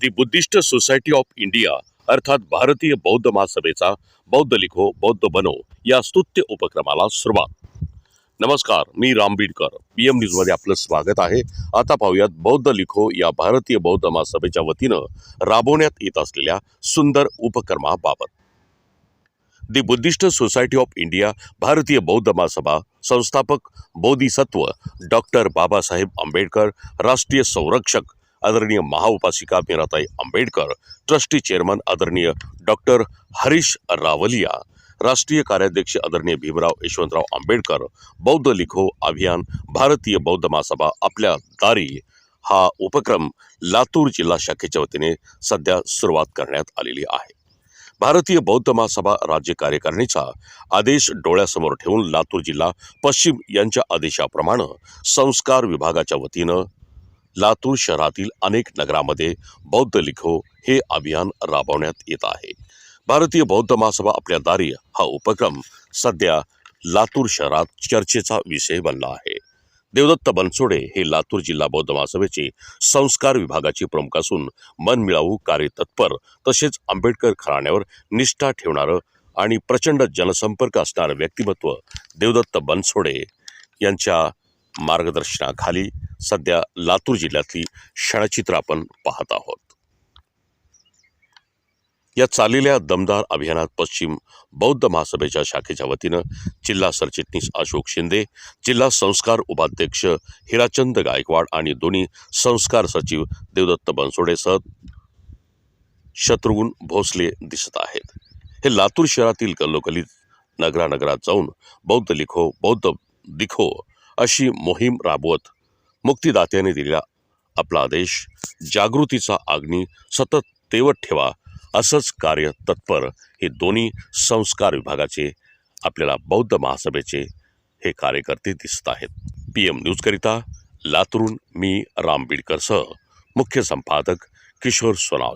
The Buddhist society of India अर्थात भारतीय बौद्ध महासभेचा बौद्ध लिखो बौद्ध बनो या स्तुत्य उपक्रमाला सुरुवात. नमस्कार मी राम बीडकर पी एम न्यूजमध्ये आपलं स्वागत आहे. आता पाहूयात बौद्ध लिखो या भारतीय बौद्ध महासभेच्या वतीनं राबवण्यात येत असलेल्या सुंदर उपक्रमाबाबत. The Buddhist society of India भारतीय बौद्ध महासभा संस्थापक बोधिसत्व डॉक्टर बाबासाहेब आंबेडकर राष्ट्रीय संरक्षक आदरणीय महाउपासिका मीराताई आंबेडकर ट्रस्टी चेअरमन आदरणीय डॉक्टर हरीश रावलिया राष्ट्रीय कार्याध्यक्ष आदरणीय भीमराव यशवंतराव आंबेडकर बौद्ध लिखो अभियान भारतीय बौद्ध महासभा आपल्या दारी हा उपक्रम लातूर जिल्हा शाखेच्या वतीने सध्या सुरुवात करण्यात आलेली आहे. भारतीय बौद्ध महासभा राज्य कार्यकारिणीचा आदेश डोळ्यासमोर ठेवून लातूर जिल्हा पश्चिम यांच्या आदेशाप्रमाणे संस्कार विभागाच्या वतीनं लातूर शहरातील अनेक नगरामध्ये बौद्ध लिखो हे अभियान राबवण्यात येत आहे. भारतीय बौद्ध महासभा आपल्या दारी हा उपक्रम सध्या लातूर शहरात चर्चेचा विषय बनला आहे. देवदत्त बनसोडे हे लातूर जिल्हा बौद्ध महासभेचे संस्कार विभागाचे प्रमुख असून मनमिळावू कार्यतत्पर तसेच आंबेडकर घराण्यावर निष्ठा ठेवणारं आणि प्रचंड जनसंपर्क असणारं व्यक्तिमत्व देवदत्त बनसोडे यांच्या मार्गदर्शनाखाली सध्या लातूर जिल्ह्यातली क्षणचित्र आपण पाहत आहोत. या चाललेल्या दमदार अभियानात पश्चिम बौद्ध महासभेच्या शाखेच्या वतीनं जिल्हा सरचिटणीस अशोक शिंदे जिल्हा संस्कार उपाध्यक्ष हिराचंद गायकवाड आणि दोन्ही संस्कार सचिव देवदत्त बनसोडेसह शत्रुघ्न भोसले दिसत आहेत. हे लातूर शहरातील गल्लोगल्लीत नगरानगरात जाऊन बौद्ध लिखो बौद्ध दिखो अशी मोहीम राबवत मुक्तिदात्याने दिलेला आपला आदेश जागृतीचा अग्नी सतत तेवत ठेवा असंच कार्य तत्पर हे दोन्ही संस्कार विभागाचे आपल्याला बौद्ध महासभेचे हे कार्यकर्ते दिसत आहेत. पी एम न्यूजकरिता लातूरून मी राम बीडकरसह मुख्य संपादक किशोर सोनाव